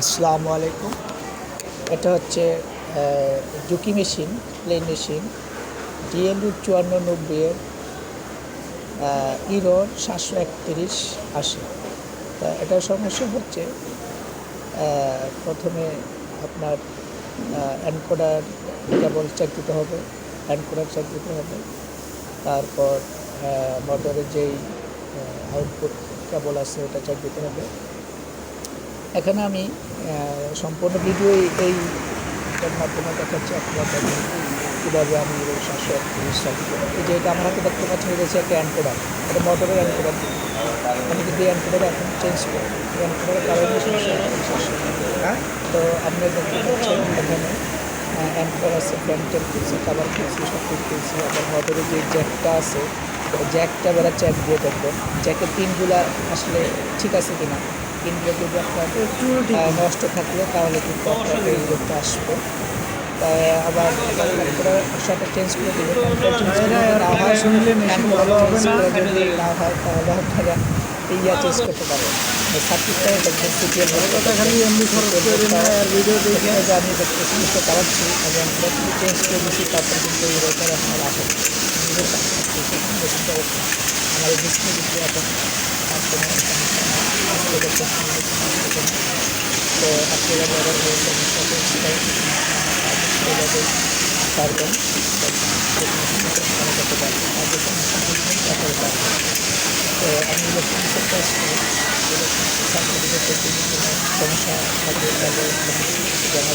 আসসালামু আলাইকুম। এটা হচ্ছে Juki machine, plain machine, DLU চুয়ান্ন নব্বইয়ের ইরো সাতশো একত্রিশ আশি। তা এটার সমস্যা হচ্ছে প্রথমে আপনার অ্যানকোডার কেবল চেক দিতে হবে অ্যানকোডার চেক দিতে হবে। তারপর মোটরের যেই আউটপুট কেবল আছে, ওটা চেক দিতে হবে। এখানে আমি সম্পূর্ণ ভিডিও এই মাধ্যমে দেখাচ্ছি আপনারা দেখেন কীভাবে আমি একত্রিশ করি এই যে এটা আমার হাতে দেখতে পাচ্ছেন, এটা হচ্ছে একটা অ্যান্ডকোডার এটা মোটরের অ্যান্ডকোডার আমি কিন্তু এই এখন চেঞ্জ করি। এই অ্যান্ডকোডারের কারণে হ্যাঁ? তো আপনারা দেখতে পাচ্ছেন এখানে অ্যান্ডকোডার আছে ফ্রন্টের খুলছে কাবার খুলছে সব খুলছে আবার মোটরের যে জ্যাকটা আছে জ্যাকটা বেলা চ্যাক দিয়ে দেখবেন জ্যাকের পিনগুলা আসলে ঠিক আছে কিনা? পিনগুলো যদি আপনার নষ্ট থাকলে তাহলে কিন্তু আপনার রোগটা আসবে। তাই আবার সেটা চেঞ্জ করে দেবে। না হয় শুনলে যদি না হয় তাহলে আপনারা ইয়া চেঞ্জ করতে পারেন সার্কিটটা দেখবেন সিপিএল যে আমি দেখতেছি বুঝতে আমি আমরা চেঞ্জ করে দিচ্ছি তারপর কিন্তু এই আপনার আমার ডিসপ্লে কিন্তু এখন তো আপনারা ব্যবহার করে পারবেন করতে পারবেন পারবেন তো আমি ইলেকট্রনিক্সের কাজ করি ইলেকট্রনিক্স সার্টিফিকেটের সমস্যা থাকে তাহলে জানাবেন